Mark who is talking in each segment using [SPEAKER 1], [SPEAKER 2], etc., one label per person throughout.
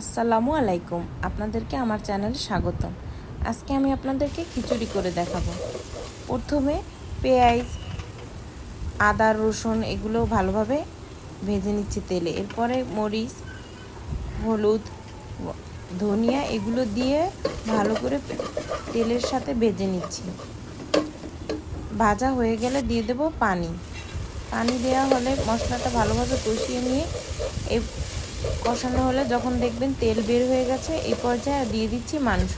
[SPEAKER 1] আসসালামু আলাইকুম। আপনাদেরকে আমার চ্যানেলে স্বাগতম। আজকে আমি আপনাদেরকে খিচুড়ি করে দেখাবো। প্রথমে পেঁয়াজ, আদা, রসুন এগুলো ভালোভাবে ভেজে নিচ্ছি তেলে। এরপরে মরিচ, হলুদ, ধনিয়া এগুলো দিয়ে ভালো করে তেলের সাথে ভেজে নিচ্ছি। ভাজা হয়ে গেলে দিয়ে দেব পানি। পানি দেওয়া হলে মশলাটা ভালোভাবে কষিয়ে নিয়ে কষানো হলে যখন দেখবেন তেল বের হয়ে গেছে, এই পর্যায়ে দিয়ে দিচ্ছি মাংস।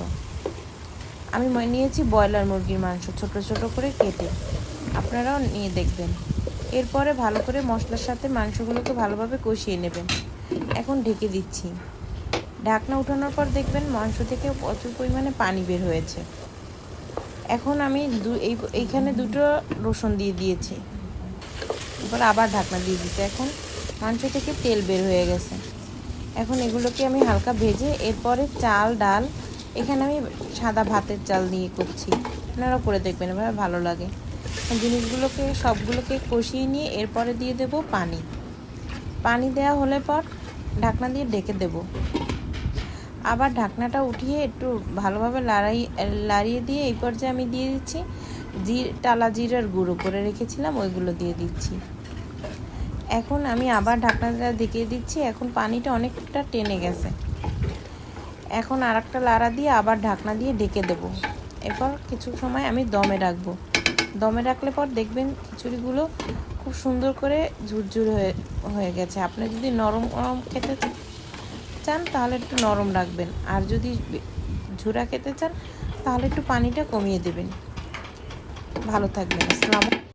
[SPEAKER 1] আমি নিয়েছি ব্রয়লার মুরগির মাংস, ছোট ছোট করে কেটে। আপনারাও নিয়ে দেখবেন। এরপরে ভালো করে মশলার সাথে মাংসগুলোকে ভালোভাবে কষিয়ে নেবেন। এখন ঢেকে দিচ্ছি। ঢাকনা উঠানোর পর দেখবেন মাংস থেকে প্রচুর পরিমাণে পানি বের হয়েছে। এখন আমি দু, এই, এইখানে দুটো রসুন দিয়ে দিয়েছি। এরপর আবার ঢাকনা দিয়ে দিচ্ছি। এখন মাংস থেকে তেল বের হয়ে গেছে। এখন এগুলোকে আমি হালকা ভেজে এরপরে চাল, ডাল, এখানে আমি সাদা ভাতের চাল দিয়ে করছি। আপনারা করে দেখবেন এবার ভালো লাগে। জিনিসগুলোকে, সবগুলোকে কষিয়ে নিয়ে এরপরে দিয়ে দেব পানি। পানি দেওয়া হলে পর ঢাকনা দিয়ে ঢেকে দেব। আবার ঢাকনাটা উঠিয়ে একটু ভালোভাবে লাড়াই, লাড়িয়ে দিয়ে এই পর্যায়ে আমি দিয়ে দিচ্ছি জি টালা জিরার গুঁড়ো করে রেখেছিলাম, ওইগুলো দিয়ে দিচ্ছি। এখন আমি আবার ঢাকনাটা দেখিয়ে দিচ্ছি, এখন পানিটা অনেকটা টেনে গেছে। এখন আর একটা লাড়া দিয়ে আবার ঢাকনা দিয়ে ঢেকে দেব। এরপর কিছু সময় আমি দমে রাখব। দমে রাখলে পর দেখবেন খিচুড়িগুলো খুব সুন্দর করে ঝুরঝুর হয়ে হয়ে গেছে। আপনি যদি নরম নরম খেতে চান তাহলে একটু নরম রাখবেন। আর যদি ঝুরা খেতে চান তাহলে একটু পানিটা কমিয়ে দেবেন। ভালো থাকবেন। আসসালামু